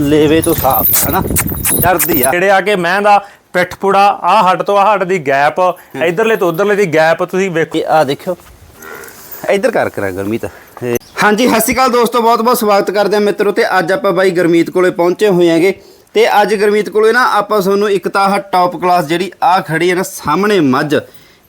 ਲੇਵੇ ਤੋਂ ਸਾਫ਼ ਹੈ ਹਨਾ? ਚੜਦੀ ਆ। ਜਿਹੜੇ ਆ ਕੇ ਮੈਂ ਦਾ ਪਿੱਠ ਪੁੜਾ ਆ ਹੱਡ ਤੋਂ ਆ ਹੱਡ ਦੀ ਗੈਪ ਇਧਰਲੇ ਤੋਂ ਉਧਰਲੇ ਦੀ ਗੈਪ ਤੁਸੀਂ ਵੇਖੋ। ਆ ਦੇਖਿਓ। ਇੱਧਰ ਕਰ ਕਰਾਂ ਗਰਮੀਤ। ਹਾਂਜੀ ਸਤਿ ਸ਼੍ਰੀ ਅਕਾਲ ਦੋਸਤੋ ਬਹੁਤ ਬਹੁਤ ਸਵਾਗਤ ਕਰਦੇ ਹਾਂ ਮਿੱਤਰੋ ਤੇ ਅੱਜ ਆਪਾਂ ਬਾਈ ਗਰਮੀਤ ਕੋਲੇ ਪਹੁੰਚੇ ਹੋਏ ਹੈਗੇ। ਤੇ ਅੱਜ ਗਰਮੀਤ ਕੋਲੇ ਨਾ ਆਪਾਂ ਤੁਹਾਨੂੰ ਇੱਕ ਤਾਂ ਆਹ ਟੌਪ ਕਲਾਸ ਜਿਹੜੀ ਆ ਖੜੀ ਹੈ ਨਾ ਸਾਹਮਣੇ ਮੱਝ।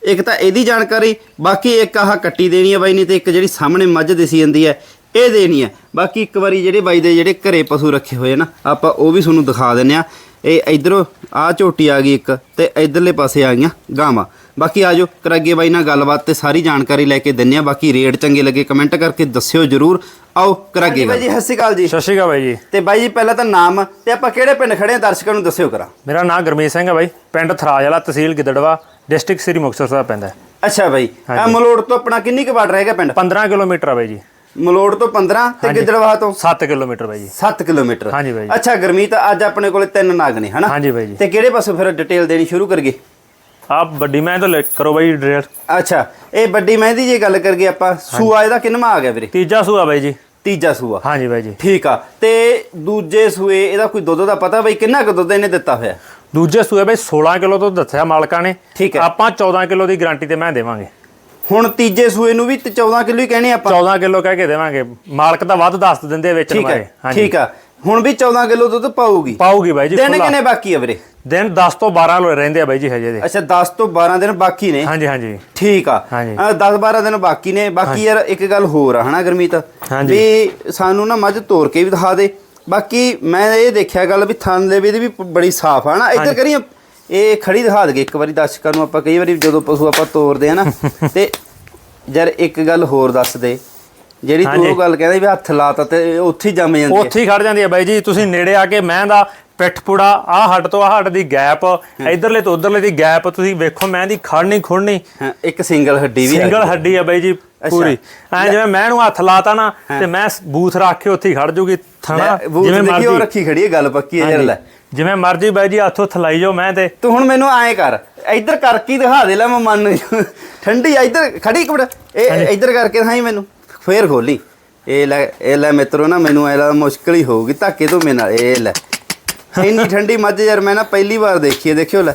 ਇੱਕ ਤਾਂ ਇਹਦੀ ਜਾਣਕਾਰੀ ਬਾਕੀ ਇੱਕ ਆਹ ਕੱਟੀ ਦੇਣੀ ਹੈ ਬਾਈ ਨਹੀਂ ਤੇ ਇੱਕ ਜਿਹੜੀ ਸਾਹਮਣੇ ਮੱਝ ਦਿਸੀ ਜਾਂਦੀ ਹੈ। ਇਹ ਦੇਣੀ ਹੈ ਬਾਕੀ ਇੱਕ ਵਾਰੀ ਜਿਹੜੇ ਬਾਈ ਦੇ ਜਿਹੜੇ ਘਰੇ ਪਸ਼ੂ ਰੱਖੇ ਹੋਏ ਨਾ ਆਪਾਂ ਉਹ ਵੀ ਤੁਹਾਨੂੰ ਦਿਖਾ ਦਿੰਨੇ ਆ। ਇਹ ਇਧਰੋਂ ਆ ਝੋਟੀ ਆ ਗਈ ਇੱਕ ਤੇ ਇਧਰਲੇ ਪਾਸੇ ਆ ਗਈਆਂ ਗਾਵਾਂ। ਬਾਕੀ ਆਜੋ ਕਰਾਗੇ ਬਾਈ ਨਾਲ ਗੱਲਬਾਤ ਤੇ ਸਾਰੀ ਜਾਣਕਾਰੀ ਲੈ ਕੇ ਦਿੰਨੇ ਆ। ਬਾਕੀ ਰੇਟ ਚੰਗੇ ਲੱਗੇ ਕਮੈਂਟ ਕਰਕੇ ਦੱਸਿਓ ਜਰੂਰ। ਆਓ ਕਰਾਗੇ ਬਾਈ ਜੀ ਸਤਿ ਸ਼੍ਰੀ ਅਕਾਲ ਜੀ। ਸਤਿ ਸ਼੍ਰੀ ਅਕਾਲ ਬਾਈ ਜੀ। ਤੇ ਬਾਈ ਜੀ ਪਹਿਲਾਂ ਤਾਂ ਨਾਮ ਤੇ ਆਪਾਂ ਕਿਹੜੇ ਪਿੰਡ ਖੜੇ ਆ ਦਰਸ਼ਕਾਂ ਨੂੰ ਦੱਸਿਓ ਕਰਾ। ਮੇਰਾ ਨਾਮ ਗੁਰਮੀਤ ਸਿੰਘ ਹੈ ਬਾਈ। ਪਿੰਡ ਥਰਾਜ ਵਾਲਾ ਤਹਿਸੀਲ ਗਿੱਦੜਵਾ ਡਿਸਟ੍ਰਿਕਟ ਸ੍ਰੀ ਮੁਕਤਸਰ ਸਾਹਿਬ ਪੈਂਦਾ ਹੈ। ਅੱਛਾ ਬਾਈ। ਆ ਮਲੋੜ ਤੋਂ ਆਪਣਾ ਕਿੰਨੀ ਕੁ ਵਾਟ ਰਹੇਗਾ ਪਿੰਡ? 15 ਕਿਲੋਮੀਟਰ ਆ ਬਾਈ ਜੀ। ਮਲੋੜ ਤੋਂ 15 ਤੇ ਗਿੱਦੜਵਾਹ ਤੋਂ 7 ਕਿਲੋਮੀਟਰ ਬਾਈ ਜੀ। 7 ਕਿਲੋਮੀਟਰ। ਹਾਂਜੀ ਬਾਈ ਜੀ। ਅੱਛਾ ਗਰਮੀਤ ਅੱਜ ਆਪਣੇ ਕੋਲੇ ਤਿੰਨ ਨਾਗ ਨੇ ਹਨਾ? ਹਾਂਜੀ ਬਾਈ ਜੀ। ਤੇ ਕਿਹੜੇ ਪਾਸੋਂ ਫਿਰ ਡਿਟੇਲ ਦੇਣੀ ਸ਼ੁਰੂ ਕਰੀਏ? ਆਪ ਵੱਡੀ ਮੈਂ ਤੋਂ ਲੈ ਕਰੋ ਬਾਈ ਡਿਟੇਲ ਅੱਛਾ ਇਹ ਵੱਡੀ ਮਹਿੰਦੀ ਜੇ ਗੱਲ ਕਰੀਏ ਆਪਾਂ ਸੂਆ ਇਹਦਾ ਕਿੰਨਵਾ ਆ ਗਿਆ ਵੀਰੇ? ਤੀਜਾ ਸੂਆ ਬਾਈ ਜੀ। ਤੀਜਾ ਸੂਆ। ਹਾਂਜੀ ਬਾਈ ਜੀ। ਠੀਕ ਆ ਤੇ ਦੂਜੇ ਸੂਏ ਇਹਦਾ ਕੋਈ ਦੁੱਧ ਦਾ ਪਤਾ ਬਈ ਕਿੰਨਾ ਕੁ ਦੁੱਧ ਇਹਨੇ ਦਿੱਤਾ ਹੋਇਆ? ਦੂਜੇ ਸੂਏ ਬਾਈ 16 ਕਿਲੋ ਤੋਂ ਦੱਸਿਆ ਮਾਲਕਾਂ ਨੇ। ਆਪਾਂ 14 ਕਿਲੋ ਦੀ ਗਾਰੰਟੀ ਤੇ ਮੈਂ ਦੇਵਾਂਗੇ। ਹੁਣ ਤੀਜੇ ਸੂਏ ਨੂੰ ਵੀ ਤੇ 14 ਕਿਲੋ ਹੀ ਕਹਿਣੇ ਆਪਾਂ। 14 ਕਿਲੋ ਕਹਿ ਕੇ ਦੇਵਾਂਗੇ। ਮਾਲਕ ਤਾਂ ਵੱਧ ਦੱਸ ਦਿੰਦੇ ਆ ਵੇਚਣ ਠੀਕ ਹੈ ਠੀਕ ਆ। ਹੁਣ ਵੀ 14 ਕਿਲੋ ਦੁੱਧ ਪਾਊਗੀ। ਪਾਊਗੀ ਬਾਈ ਜੀ ਦਿਨ। ਕਿੰਨੇ ਬਾਕੀ ਆ ਵੀਰੇ? ਦਿਨ 10 ਤੋਂ 12 ਲੋ ਰਹਿੰਦੇ ਆ ਬਾਈ ਜੀ ਹਜੇ ਦੇ। ਅੱਛਾ 10 ਤੋਂ 12 ਦਿਨ ਬਾਕੀ ਨੇ। ਹਾਂਜੀ ਹਾਂਜੀ। ਠੀਕ ਆ। ਹਾਂਜੀ। 10 12 ਦਿਨ ਬਾਕੀ ਨੇ। ਬਾਕੀ ਯਾਰ ਇੱਕ ਗੱਲ ਹੋਰ ਆ ਹਨਾ ਗਰਮੀਤ? ਹਾਂਜੀ। ਵੀ ਸਾਨੂੰ ਨਾ ਮੱਝ ਤੋੜ ਕੇ ਵੀ ਦਿਖਾ ਦੇ। ਬਾਕੀ ਮੈਂ ਇਹ ਦੇਖਿਆ ਗੱਲ ਵੀ ਥਣ ਦੇ ਵੀ ਇਹਦੀ ਵੀ ਪ- ਬੜੀ ਸਾਫ਼ ਆ ਨਾ ਇੱਧਰ ਕਰੀਏ। ਇਹ ਖੜੀ ਦਿਖਾ ਦਗੇ ਇੱਕ ਵਾਰੀ ਦਰਸ਼ਕਾਂ ਨੂੰ ਆਪਾਂ ਕਈ ਵਾਰੀ ਜਦੋਂ ਪਸ਼ੂ ਆਪਾਂ ਤੋਰਦੇ ਆ ਨਾ ਤੇ ਯਾਰ ਇੱਕ ਗੱਲ ਹੋਰ ਦੱਸ ਦੇ। ਜਿਹੜੀ ਤੂੰ ਉਹ ਗੱਲ ਕਹਿੰਦਾ ਵੀ ਹੱਥ ਲਾਤਾ ਤੇ ਉੱਥੇ ਹੀ ਜੰਮ ਜਾਂਦੀ ਹੈ। ਉੱਥੇ ਹੀ ਖੜ ਜਾਂਦੀ ਹੈ ਬਾਈ ਜੀ। ਤੁਸੀਂ ਨੇੜੇ ਆ ਕੇ ਮੈਂ ਦਾ ਪਿੱਠ ਪੁੜਾ ਆ ਹੱਡ ਤੋਂ ਆ ਹੱਡ ਦੀ ਗੈਪ ਇਧਰਲੇ ਤੋਂ ਉਧਰਲੇ ਦੀ ਗੈਪ ਤੁਸੀਂ ਵੇਖੋ ਮੈਂ ਦੀ ਖੜਨੀ ਖੁੜਨੀ। ਇੱਕ ਸਿੰਗਲ ਹੱਡੀ ਵੀ ਸਿੰਗਲ ਹੱਡੀ ਆ ਬਾਈ ਜੀ ਪੂਰੀ। ਐ ਜਿਵੇਂ ਮੈਂ ਨੂੰ ਹੱਥ ਲਾਤਾ ਨਾ ਤੇ ਮੈਂ ਬੂਥ ਰੱਖ ਕੇ ਉੱਥੇ ਹੀ ਖੜ ਜੂਗੀ ਥਣਾ ਜਿਵੇਂ ਦੇਖੀ ਉਹ ਮਰਜ਼ੀ। ਰੱਖੀ ਖੜੀ ਹੈ ਗੱਲ ਪੱਕੀ ਹੈ ਯਾਰ ਲੈ। ਜਿਵੇਂ ਮਰਜ਼ੀ ਬਾਈ ਜੀ ਹੱਥੋਂ ਥਲਾਈ ਜਾਓ ਮੈਂ ਤੇ। ਤੂੰ ਹੁਣ ਮੈਨੂੰ ਐਂ ਕਰ ਇੱਧਰ ਕਰਕੇ ਦਿਖਾ ਦੇ ਲੈ ਮੈਂ ਮੰਨ। ਠੰਡੀ ਇੱਧਰ ਖੜੀ ਇੱਕ ਮਿੰਟ। ਇਹ ਇੱਧਰ ਕਰਕੇ ਦਿਖਾਈ ਮੈਨੂੰ। ਫੇਰ ਖੋਲੀ। ਇਹ ਲੈ ਇਹ ਲੈ ਮਿੱਤਰੋ ਨਾ, ਮੈਨੂੰ ਐ ਲੱਗਦਾ ਮੁਸ਼ਕਲ ਹੀ ਹੋਊਗੀ, ਧੱਕੇ ਤੋਂ ਮੇਰੇ ਨਾਲ। ਇਹ ਲੈ। ਇੰਨੀ ਠੰਡੀ ਮੱਝ ਯਾਰ, ਮੈਂ ਨਾ ਪਹਿਲੀ ਵਾਰ ਦੇਖੀ ਹੈ, ਦੇਖਿਓ ਲੈ।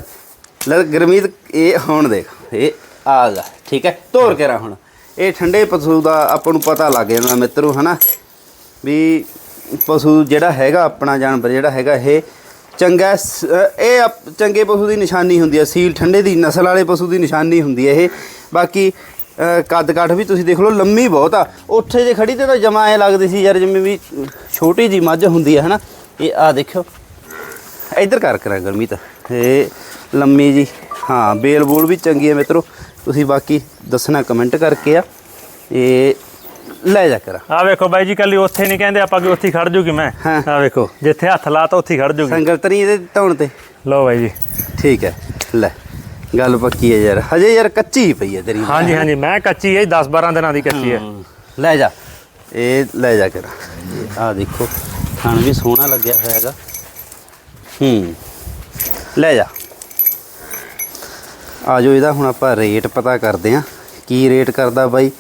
ਲੈ, ਗਰਮੀਤ, ਇਹ ਹੁਣ ਦੇਖ, ਇਹ ਆ ਗਿਆ ਠੀਕ ਹੈ, ਤੋਰ ਕੇ ਰਾ ਹੁਣ। ਇਹ ਠੰਡੇ ਪਸ਼ੂ ਦਾ ਆਪਾਂ ਨੂੰ ਪਤਾ ਲੱਗ ਜਾਂਦਾ ਮਿੱਤਰੋ, ਹਨਾ? ਵੀ ਪਸ਼ੂ ਜਿਹੜਾ ਹੈਗਾ, ਆਪਣਾ ਜਾਨਵਰ ਜਿਹੜਾ ਹੈਗਾ, ਇਹ ਚੰਗਾ ਸ- ਇਹ ਆਪ- ਚੰਗੇ ਪਸ਼ੂ ਦੀ ਨਿਸ਼ਾਨੀ ਹੁੰਦੀ ਹੈ, ਸੀਲ ਠੰਡੇ ਦੀ, ਨਸਲ ਵਾਲੇ ਪਸ਼ੂ ਦੀ ਨਿਸ਼ਾਨੀ ਹੁੰਦੀ ਹੈ ਇਹ। ਬਾਕੀ ਕੱਦ ਕਾਠ ਵੀ ਤੁਸੀਂ ਦੇਖ ਲਓ ਲੰਮੀ ਬਹੁਤ ਆ। ਉੱਥੇ ਜੇ ਖੜੀ ਤੇ ਤਾਂ ਜਮਾ ਐ ਲੱਗਦੀ ਸੀ ਯਾਰ ਜਿਵੇਂ ਵੀ ਛੋਟੀ ਜੀ ਮੱਝ ਹੁੰਦੀ ਹੈ ਹਨਾ? ਇਹ ਆ ਦੇਖਿਓ। ਇੱਧਰ ਕਰ ਕਰਾਂ ਗਰਮੀ ਤਾਂ ਇਹ ਲੰਮੀ ਜੀ ਹਾਂ ਬੇਲ ਬੂਲ ਵੀ ਚੰਗੀ ਹੈ ਮਿੱਤਰੋ। ਤੁਸੀਂ ਬਾਕੀ ਦੱਸਣਾ ਕਮੈਂਟ ਕਰਕੇ ਆ। ਇਹ ਲੈ ਜਾ ਕਰਾਂ। ਆ ਵੇਖੋ ਬਾਈ ਜੀ ਕੱਲੀ ਉੱਥੇ ਨਹੀਂ ਕਹਿੰਦੇ ਆਪਾਂ ਕਿ ਉੱਥੇ ਖੜ ਜੂਗੀ ਮੈਂ। ਆ ਵੇਖੋ ਜਿੱਥੇ ਹੱਥ ਲਾਤਾ ਉੱਥੇ ਹੀ ਖੜ ਜੂਗੀ। ਸੰਗਲ ਤਰੀ ਇਹਦੇ ਧੌਣ ਤੇ। ਲਓ ਬਾਈ ਜੀ। ਠੀਕ ਹੈ ਲੈ। ਗੱਲ ਪੱਕੀ ਹੈ ਯਾਰ। ਹਜੇ ਯਾਰ ਕੱਚੀ ਪਈ ਹੈ ਤੇਰੀ। ਹਾਂਜੀ ਹਾਂਜੀ ਮੈਂ ਕੱਚੀ ਹੈ 10 12 ਦਿਨਾਂ ਦੀ ਕੱਚੀ ਹੈ। ਲੈ ਜਾ। ਇਹ ਲੈ ਜਾ ਕੇ ਆ ਦੇਖੋ ਖਾਣ ਵੀ ਸੋਹਣਾ ਲੱਗਿਆ ਹੋਇਆ ਹੈਗਾ। ਹੂੰ। ਲੈ ਜਾ। ਆ ਜੋ ਇਹਦਾ ਹੁਣ ਆਪਾਂ ਰੇਟ ਪਤਾ ਕਰਦੇ ਆ ਕੀ ਰੇਟ ਕਰਦਾ ਬਾਈ?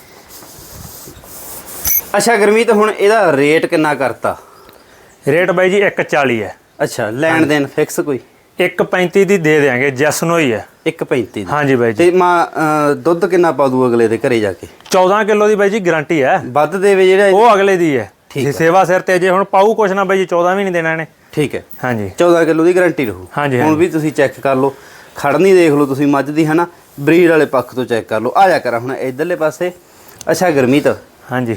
ਅੱਛਾ ਗਰਮੀਤ ਹੁਣ ਇਹਦਾ ਰੇਟ ਕਿੰਨਾ ਕਰਤਾ? ਰੇਟ ਬਾਈ ਜੀ 140 ਹੈ। ਅੱਛਾ ਲੈਣ ਦੇਣ ਫਿਕਸ ਕੋਈ? 135 ਦੀ ਦੇ ਦੇਾਂਗੇ ਜੈਸਨੋ ਹੀ। ਹੈ 1.35 ਦੀ। ਹਾਂਜੀ ਬਾਈ ਜੀ। ਤੇ ਮਾਂ ਦੁੱਧ ਕਿੰਨਾ ਪਾ ਦੂ ਅਗਲੇ ਦੇ ਘਰੇ ਜਾ ਕੇ? 14 ਕਿਲੋ ਦੀ ਬਾਈ ਜੀ ਗਾਰੰਟੀ ਹੈ। ਵੱਧ ਦੇਵੇ ਜਿਹੜਾ ਉਹ ਅਗਲੇ ਦੀ ਹੈ। ਜੇ ਸੇਵਾ ਸਿਰ ਤੇ ਜੇ ਹੁਣ ਪਾਊ ਕੁਛ ਨਾ ਬਾਈ ਜੀ 14 ਵੀ ਨਹੀਂ ਦੇਣਾ ਇਹਨੇ। ਠੀਕ ਹੈ। ਹਾਂਜੀ। 14 ਕਿਲੋ ਦੀ ਗਾਰੰਟੀ ਰਹੂ। ਹਾਂਜੀ, ਹੁਣ। ਵੀ ਤੁਸੀਂ ਚੈੱਕ ਕਰ ਲਓ। ਖੜਨੀ ਦੇਖ ਲਓ ਤੁਸੀਂ ਮੱਝ ਦੀ ਹਨਾ? ਬਰੀਡ ਵਾਲੇ ਪੱਖ ਤੋਂ ਚੈੱਕ ਕਰ ਲਓ। ਆ ਜਾ ਕਰਾਂ ਹੁਣ ਇਧਰਲੇ ਪਾਸੇ। ਅੱਛਾ ਗਰਮੀਤ। ਆ ਹਾਂਜੀ।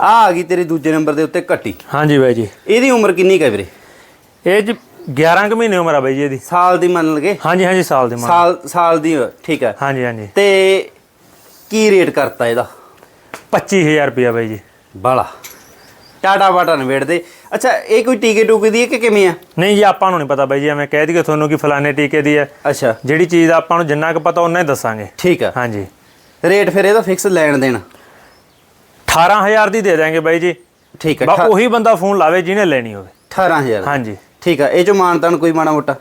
ਆ ਗਈ ਤੇਰੇ ਦੂਜੇ ਨੰਬਰ ਦੇ ਉੱਤੇ ਕੱਟੀ ਹਾਂਜੀ ਬਾਈ ਜੀ। ਇਹਦੀ ਉਮਰ ਕਿੰਨੀ ਕੁ ਹੈ ਵੀਰੇ? ਇਹ ਜੀ 11 ਕੁ ਮਹੀਨੇ ਉਮਰ ਆ ਬਾਈ ਜੀ ਇਹਦੀ। ਸਾਲ ਦੀ ਮੰਨ ਲਗੇ? ਹਾਂਜੀ ਹਾਂਜੀ ਸਾਲ ਦੀ ਮਾਂ ਸਾਲ ਸਾਲ ਦੀ ਠੀਕ ਹੈ ਹਾਂਜੀ ਹਾਂਜੀ। ਤੇ ਕੀ ਰੇਟ ਕਰਤਾ ਇਹਦਾ? 25000 ਰੁਪਿਆ ਬਾਈ ਜੀ। ਬਾਲਾ। ਟਾਟਾ ਬਾਟਾ ਨਵੇੜ ਦੇ ਅੱਛਾ ਇਹ ਕੋਈ ਟੀਕੇ ਟੂਕੇ ਦੀ ਹੈ ਕਿ ਕਿਵੇਂ ਆ? ਨਹੀਂ ਜੀ ਆਪਾਂ ਨੂੰ ਨਹੀਂ ਪਤਾ ਬਾਈ ਜੀ ਐਵੇਂ ਕਹਿ ਦਈਏ ਤੁਹਾਨੂੰ ਕਿ ਫਲਾਣੇ ਟੀਕੇ ਦੀ ਹੈ। ਅੱਛਾ। ਜਿਹੜੀ ਚੀਜ਼ ਦਾ ਆਪਾਂ ਨੂੰ ਜਿੰਨਾ ਕੁ ਪਤਾ ਉਹਨਾਂ ਹੀ ਦੱਸਾਂਗੇ। ਠੀਕ ਆ। ਹਾਂਜੀ। ਰੇਟ ਫਿਰ ਇਹਦਾ ਫਿਕਸ ਲੈਣ ਦੇਣ। 18000 ਦੀ ਦੇ ਦਾਂਗੇ ਬਾਈ ਜੀ। ਠੀਕ ਬਾ ਹੈ ਉਹੀ ਬੰਦਾ ਫੋਨ ਲਾਵੇ ਜਿਹਨੇ ਲੈਣੀ ਹੋਵੇ। 18000 ਹਾਂਜੀ। ਠੀਕ ਆ ਇਹ ਚੋਂ ਮਾਨਤਾਨ ਕੋਈ ਮਾੜਾ ਮੋਟਾ?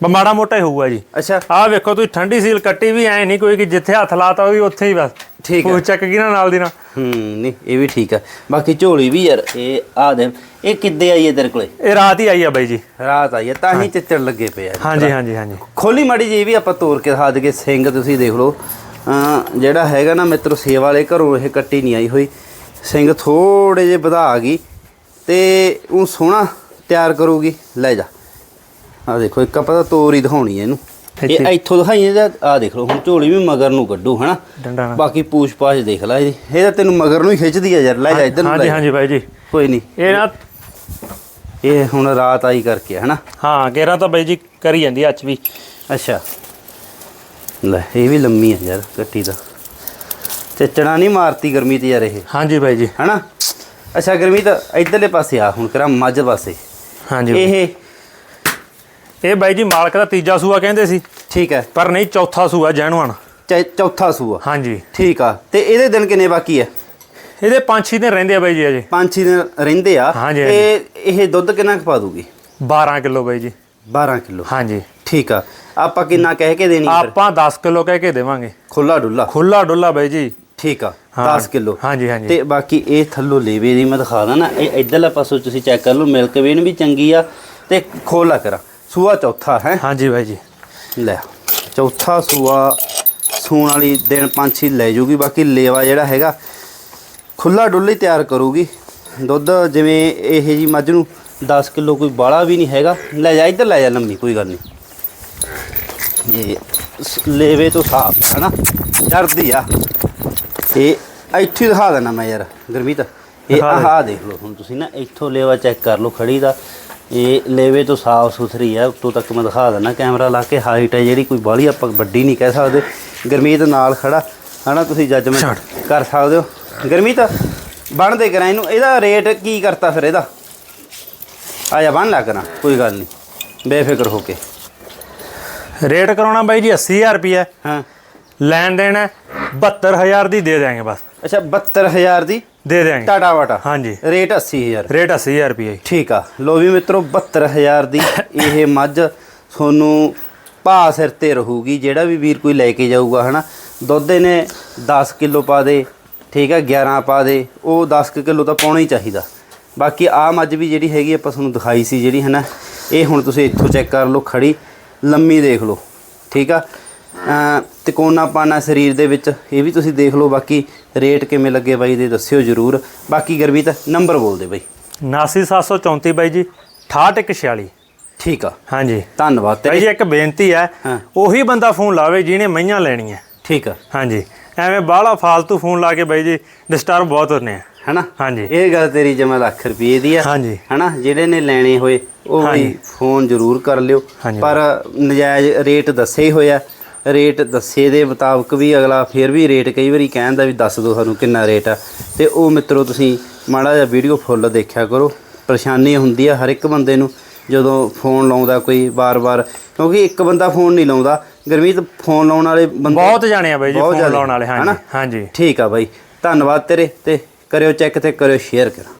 ਬਾ ਮਾੜਾ ਮੋਟਾ ਹੀ ਹੋਊਗਾ ਜੀ। ਅੱਛਾ। ਆਹ ਵੇਖੋ ਤੁਸੀਂ ਠੰਡੀ ਸੀਲ ਕੱਟੀ ਵੀ ਐ ਨਹੀਂ ਕੋਈ ਕਿ ਜਿੱਥੇ ਹੱਥ ਲਾਤਾ ਉਹ ਵੀ ਉੱਥੇ ਹੀ ਬਸ। ਠੀਕ ਆ। ਉਹ ਚੱਕ ਗਈ ਨਾ ਨਾਲ ਦੀ ਨਾਲ। ਹੂੰ ਨਹੀਂ ਇਹ ਵੀ ਠੀਕ ਆ। ਬਾਕੀ ਝੋਲੀ ਵੀ ਯਾਰ ਇਹ ਆ ਦੇ ਇਹ ਕਿੱਦੇ ਆਈ ਹੈ ਤੇਰੇ ਕੋਲੇ? ਇਹ ਰਾਤ ਹੀ ਆਈ ਆ ਬਾਈ ਜੀ। ਰਾਤ ਆਈ ਹੈ ਤਾਂ ਹੀ ਚਿੱਤੜ ਲੱਗੇ ਪਏ ਆ ਹਾਂਜੀ ਹਾਂਜੀ ਹਾਂਜੀ। ਖੋਲੀ ਮਾੜੀ ਜੀ ਵੀ ਆਪਾਂ ਤੋੜ ਕੇ ਦਿਖਾ ਦਈਏ ਸਿੰਘ ਤੁਸੀਂ ਦੇਖ ਲਓ। ਅਮ ਜਿਹੜਾ ਹੈਗਾ ਨਾ ਮਿੱਤਰੋ ਸੇਵਾ ਵਾਲੇ ਘਰੋਂ ਇਹ ਕੱਟੀ ਨਹੀਂ ਆਈ ਹੋਈ। ਸਿੰਘ ਥੋੜੇ ਜੇ ਵਧਾ ਗਈ ਤੇ ਉਹ ਸੋਹਣਾ ਤਿਆਰ ਕਰੂਗੀ। ਲੈ ਜਾ। ਆ ਦੇਖੋ ਇੱਕ ਆਪਾਂ ਤਾਂ ਤੋਰ ਹੀ ਦਿਖਾਉਣੀ ਹੈ ਇਹਨੂੰ। ਇਹ ਇੱਥੇ। ਦਿਖਾਈ ਇਹਦਾ ਆ ਦੇਖ ਲਓ ਹੁਣ ਝੋਲੀ ਵੀ ਮਗਰ ਨੂੰ ਕੱਢੂ ਹਨਾ? ਬਾਕੀ ਪੂਛ ਪਾਛ ਦੇਖ ਲੈ ਇਹਦੀ। ਇਹ ਤਾਂ ਤੈਨੂੰ ਮਗਰ ਨੂੰ ਹੀ ਖਿੱਚਦੀ ਆ ਯਾਰ। ਲੈ ਜਾ ਇੱਧਰ ਨੂੰ ਹਾਂਜੀ ਜਾ। ਹਾਂਜੀ ਬਾਈ ਜੀ। ਕੋਈ ਨਹੀਂ ਇਹ ਨਾ ਇਹ ਹੁਣ ਰਾਤ ਆਈ ਕਰਕੇ ਹਨਾ? ਹਾਂ ਗੇਰਾ ਤਾਂ ਬਾਈ ਜੀ ਕਰੀ ਜਾਂਦੀ ਅੱਜ ਵੀ। ਅੱਛਾ। ਲੈ ਇਹ ਵੀ ਲੰਮੀ ਆ ਯਾਰ ਕੱਟੀ ਦਾ ਚੱਚਣਾ ਨਹੀਂ ਮਾਰਤੀ ਗਰਮੀ ਤੇ ਯਾਰ ਇਹ। ਹਾਂਜੀ ਬਾਈ ਜੀ। ਹਨਾ? ਅੱਛਾ ਗਰਮੀ ਤਾਂ ਇਧਰਲੇ ਪਾਸੇ ਆ ਹੁਣ ਕਰਾਂ ਮੱਝ ਪਾਸੇ। ਹਾਂਜੀ ਇਹ ਇਹ ਬਾਈ ਜੀ ਮਾਲਕ ਦਾ ਤੀਜਾ ਸੂਆ ਕਹਿੰਦੇ ਸੀ। ਠੀਕ ਹੈ। ਪਰ ਨਹੀਂ ਚੌਥਾ ਸੂਆ ਜੈਨੂਅਨ। ਚੌਥਾ ਸੂਆ। ਹਾਂਜੀ। ਠੀਕ ਆ। ਤੇ ਇਹਦੇ ਦਿਨ ਕਿੰਨੇ ਬਾਕੀ ਆ ਇਹਦੇ ਪੰਜ ਛੇ ਦਿਨ ਰਹਿੰਦੇ ਆ ਬਾਈ ਜੀ ਅਜੇ। ਪੰਜ ਛੇ ਦਿਨ ਰਹਿੰਦੇ ਆ। ਹਾਂਜੀ, ਇਹ ਇਹ ਦੁੱਧ ਕਿੰਨਾ ਕੁ ਪਾ ਦੂਗੀ? 12 ਕਿਲੋ ਬਾਈ ਜੀ। 12 ਕਿਲੋ। ਹਾਂਜੀ। ਠੀਕ ਆ। ਆਪਾਂ ਕਿੰਨਾ ਕਹਿ ਕੇ ਦੇਣੀ ਆਪਾਂ 10 ਕਿਲੋ ਕਹਿ ਕੇ ਦੇਵਾਂਗੇ। ਖੁੱਲਾ ਡੁੱਲਾ। ਖੁੱਲਾ ਡੁੱਲਾ ਬਾਈ ਜੀ। ਠੀਕ ਆ ਹਾਂ। 10 ਕਿਲੋ। ਹਾਂਜੀ ਹਾਂਜੀ। ਤੇ ਬਾਕੀ ਇਹ ਥੱਲੋਂ ਲੇਵੇ ਦੀ ਮੈਂ ਦਿਖਾ ਦਾਂ ਨਾ ਇਹ ਇਧਰਲਾ ਪਾਸੋਂ ਤੁਸੀਂ ਚੈੱਕ ਕਰ ਲਓ ਮਿਲਕ ਵੇਨ ਵੀ ਚੰਗੀ ਆ ਤੇ ਖੋਲਾ ਕਰਾਂ। ਸੂਆ ਚੌਥਾ ਹੈ? ਹਾਂਜੀ ਬਾਈ ਜੀ। ਲੈ ਚੌਥਾ ਸੂਆ ਸੂਣ ਵਾਲੀ ਦਿਨ ਪੰਛੀ ਲੈ ਜੂਗੀ ਬਾਕੀ ਲੇਵਾ ਜਿਹੜਾ ਹੈਗਾ ਖੁੱਲਾ ਡੁੱਲੀ ਤਿਆਰ ਕਰੂਗੀ। ਦੁੱਧ ਜਿਵੇਂ ਇਹ ਜੀ ਮੱਝ ਨੂੰ 10 ਕਿਲੋ ਕੋਈ ਬਾਲਾ ਵੀ ਨਹੀਂ ਹੈਗਾ। ਲੈ ਜਾ ਇੱਧਰ ਲੈ ਜਾ ਲੰਮੀ ਕੋਈ ਗੱਲ ਨਹੀਂ। ਇਹ ਸ- ਲੇਵੇ ਤੋਂ ਸਾਫ਼ ਹੈ ਨਾ ਚੜਦੀ ਆ। ਇਹ ਇੱਥੇ ਹੀ ਦਿਖਾ ਦੇਣਾ ਮੈਂ ਯਾਰ ਗੁਰਮੀਤ। ਇਹ ਦੇ। ਆਹ ਦੇਖ ਲਓ ਹੁਣ ਤੁਸੀਂ ਨਾ ਇੱਥੋਂ ਲੇਵਾ ਚੈੱਕ ਕਰ ਲਓ ਖੜੀ ਦਾ। ਇਹ ਲੇਵੇ ਤੋਂ ਸਾਫ਼ ਸੁਥਰੀ ਆ ਉੱਤੋਂ ਤੱਕ ਮੈਂ ਦਿਖਾ ਦੇਣਾ ਕੈਮਰਾ ਲਾ ਕੇ। ਹਾਈਟ ਹੈ ਜਿਹੜੀ ਕੋਈ ਬਾਹਲੀ ਆਪਾਂ ਵੱਡੀ ਨਹੀਂ ਕਹਿ ਸਕਦੇ। ਗੁਰਮੀਤ ਨਾਲ ਖੜਾ ਹਨਾ ਤੁਸੀਂ ਜੱਜਮੈਂਟ ਕਰ ਸਕਦੇ ਹੋ। ਗੁਰਮੀਤ ਬਣਦੇ ਕਰਾਂ ਇਹਨੂੰ। ਇਹਦਾ ਰੇਟ ਕੀ ਕਰਤਾ ਫਿਰ ਇਹਦਾ? ਆ ਜਾ ਬਣ ਲਾ ਕਰਾਂ ਕੋਈ ਗੱਲ ਨਹੀਂ। ਬੇਫਿਕਰ ਹੋ ਕੇ। ਰੇਟ ਕਰਾਉਣਾ ਬਾਈ ਜੀ 80000 ਰੁਪਏ ਹਾਂ। ਲੈਣ ਦੇਣ ਹੈ 72000 ਦੀ ਦੇ ਦੇਾਂਗੇ ਬਸ। ਅੱਛਾ 72000 ਦੀ? ਦੇ ਦੇਾਂਗੇ ਟਾਟਾ ਵਾਟਾ? ਹਾਂਜੀ। ਰੇਟ 80000 ਰੇਟ 80000 ਰੁਪਏ ਠੀਕ ਆ। ਲੋ ਵੀ ਮਿੱਤਰੋ 72000 ਦੀ ਇਹ ਮੱਝ ਤੁਹਾਨੂੰ ਭਾ ਸਿਰ ਤੇ ਰਹੂਗੀ ਜਿਹੜਾ ਵੀ ਵੀਰ ਕੋਈ ਲੈ ਕੇ ਜਾਊਗਾ ਹਨਾ? ਦੁੱਧ ਇਹਨੇ 10 ਕਿਲੋ ਪਾ ਦੇ ਠੀਕ ਆ 11 ਪਾ ਦੇ ਉਹ 10 ਕਿਲੋ ਤਾਂ ਪਾਉਣਾ ਹੀ ਚਾਹੀਦਾ। ਬਾਕੀ ਆ ਮੱਝ ਵੀ ਜਿਹੜੀ ਹੈਗੀ ਆਪਾਂ ਤੁਹਾਨੂੰ ਦਿਖਾਈ ਸੀ ਜਿਹੜੀ ਹਨਾ? ਇਹ ਹੁਣ ਤੁਸੀਂ ਇੱਥੋਂ ਚੈੱਕ ਕਰ ਲਓ ਖੜੀ ਲੰਮੀ ਦੇਖ ਲਓ ਠੀਕ ਆ? ਤਿਕੋਨਾ ਪਾਣਾ ਸਰੀਰ ਦੇ ਵਿੱਚ ਇਹ ਵੀ ਤੁਸੀਂ ਦੇਖ ਲਓ ਬਾਕੀ ਰੇਟ ਕਿਵੇਂ ਲੱਗੇ ਬਾਈ ਦੇ ਦੱਸਿਓ ਜਰੂਰ। ਬਾਕੀ ਗਰਬੀਤ ਨੰਬਰ ਬੋਲ ਦੇ ਬਾਈ। 79734 ਬਾਈ ਜੀ 6846 ਠੀਕ ਆ। ਹਾਂਜੀ। ਧੰਨਵਾਦ ਬਾਈ ਤੇਰੇ ਜੀ ਇੱਕ ਬੇਨਤੀ ਹੈ। ਉਹੀ ਬੰਦਾ ਫੋਨ ਲਾਵੇ ਜਿਹਨੇ ਮਈਆਂ ਲੈਣੀਆਂ ਠੀਕ ਆ। ਹਾਂਜੀ। ਐਵੇਂ ਬਾਹਲਾ ਫਾਲਤੂ ਫੋਨ ਲਾ ਕੇ ਬਾਈ ਜੀ ਡਿਸਟਰਬ ਬਹੁਤ ਹੁੰਦੇ ਆ। ਹੈਨਾ? ਹਾਂਜੀ। ਇਹ ਗੱਲ ਤੇਰੀ ਜਮਾ ਲੱਖ ਰੁਪਏ ਦੀ ਆ। ਹਾਂਜੀ। ਹੈਨਾ? ਜਿਹੜੇ ਨੇ ਲੈਣੇ ਹੋਏ ਉਹ ਵੀ। ਫੋਨ ਜ਼ਰੂਰ ਕਰ ਲਿਓ। ਪਰ ਨਜਾਇਜ਼ ਰੇਟ ਦੱਸੇ ਹੀ ਹੋਇਆ ਰੇਟ ਦੱਸੇ ਦੇ ਮੁਤਾਬਕ ਵੀ ਅਗਲਾ ਫਿਰ ਵੀ ਰੇਟ ਕਈ ਵਾਰੀ ਕਹਿੰਦਾ ਵੀ ਦੱਸ ਦਿਓ ਸਾਨੂੰ ਕਿੰਨਾ ਰੇਟ ਆ। ਤੇ ਉਹ ਮਿੱਤਰੋ ਤੁਸੀਂ ਮਾੜਾ ਜਿਹਾ ਵੀਡੀਓ ਫੁੱਲ ਦੇਖਿਆ ਕਰੋ। ਪਰੇਸ਼ਾਨੀ ਹੁੰਦੀ ਆ ਹਰ ਇੱਕ ਬੰਦੇ ਨੂੰ ਜਦੋਂ ਫੋਨ ਲਾਉਂਦਾ ਕੋਈ ਵਾਰ-ਵਾਰ। ਕਿਉਂਕਿ ਇੱਕ ਬੰਦਾ ਫੋਨ ਨਹੀਂ ਲਾਉਂਦਾ। ਗਰਮੀਤ ਫੋਨ ਲਾਉਣ ਵਾਲੇ ਬੰਦੇ ਬਹੁਤ ਜਾਣੇ ਆ ਬਾਈ ਜੀ ਫੋਨ ਲਾਉਣ ਵਾਲੇ ਹਾਂਜੀ? ਹਾਂਜੀ। ਠੀਕ ਆ ਬਾਈ। ਧੰਨਵਾਦ ਤੇਰੇ ਤੇ ਕਰਿਓ ਚੈੱਕ ਤੇ ਕਰਿਓ ਸ਼ੇਅਰ ਕਰ